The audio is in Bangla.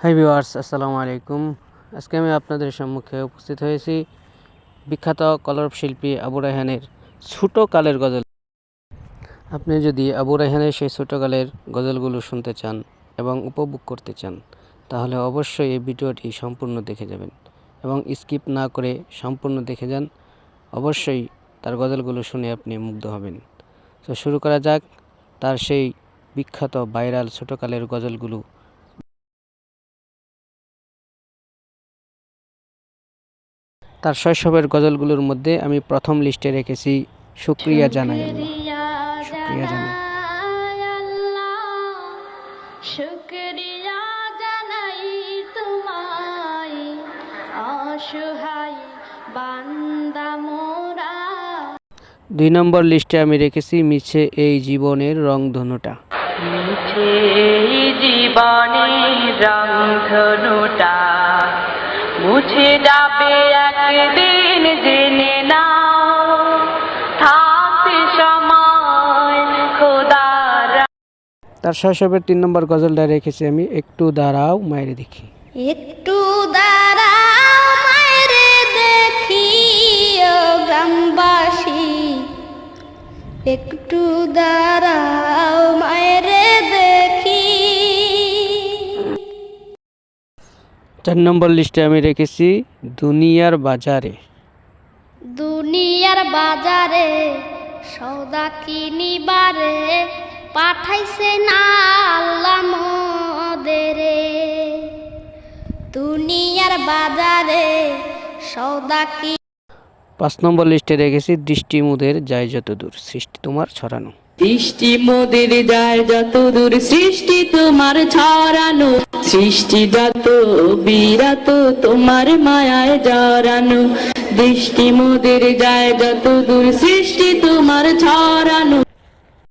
হাই ভিওয়ার্স আসসালামু আলাইকুম আজকে আমি আপনাদের সম্মুখে উপস্থিত হয়েছি বিখ্যাত কলরব শিল্পী আবু রায়হানের ছোটো কালের গজল। আপনি যদি আবু রায়হানের সেই ছোটো কালের গজলগুলো শুনতে চান এবং উপভোগ করতে চান, তাহলে অবশ্যই এই ভিডিওটি সম্পূর্ণ দেখে যাবেন এবং স্কিপ না করে সম্পূর্ণ দেখে যান। অবশ্যই তার গজলগুলো শুনে আপনি মুগ্ধ হবেন। তো শুরু করা যাক, তার সেই বিখ্যাত ভাইরাল ছোটোকালের গজলগুলো তার শৈশবের গজলগুলোর মধ্যে আমি প্রথম লিস্টে রেখেছি শুক্রিয়া জানাই আল্লাহ শুক্রিয়া জানাই। শুক্রিয়া জানাই তোমায় অসহায় বান্দা মোরা। দুই নম্বর লিস্টে আমি রেখেছি মিছে এই জীবনের রং ধনুটা মিছে জীবনে রংধনুটা মুছে যাবে একদিন জেনে নাও থাকতে সময় খোদার তার শৈশবের তিন নম্বর গজলটা রেখেছি আমি একটু দাঁড়াও মায়ের দেখি। একটু দাঁড়াও মায়েরে দেখি ও গ্রামবাসী। একটু দাঁড়াও চার নম্বর লিস্টে আমি রেখেছি দুনিয়ার বাজারে। দুনিয়ার বাজারে সৌদা কিনিবারে পাঠাইছে না আল্লাহ মোদেরে। দুনিয়ার বাজারে সৌদা কি পাঁচ নম্বর লিস্টে রেখেছি দৃষ্টি মুদের যায় যত দূর সৃষ্টি তোমার ছড়ানো। দৃষ্টি মোদের যায় যত দূর সৃষ্টি তোমার ছড়ানো। সৃষ্টি যত বিরাত, তোমার মায়ায় জড়ানো। দৃষ্টি মোদের যায় যত দূর সৃষ্টি তোমার ছড়ানো।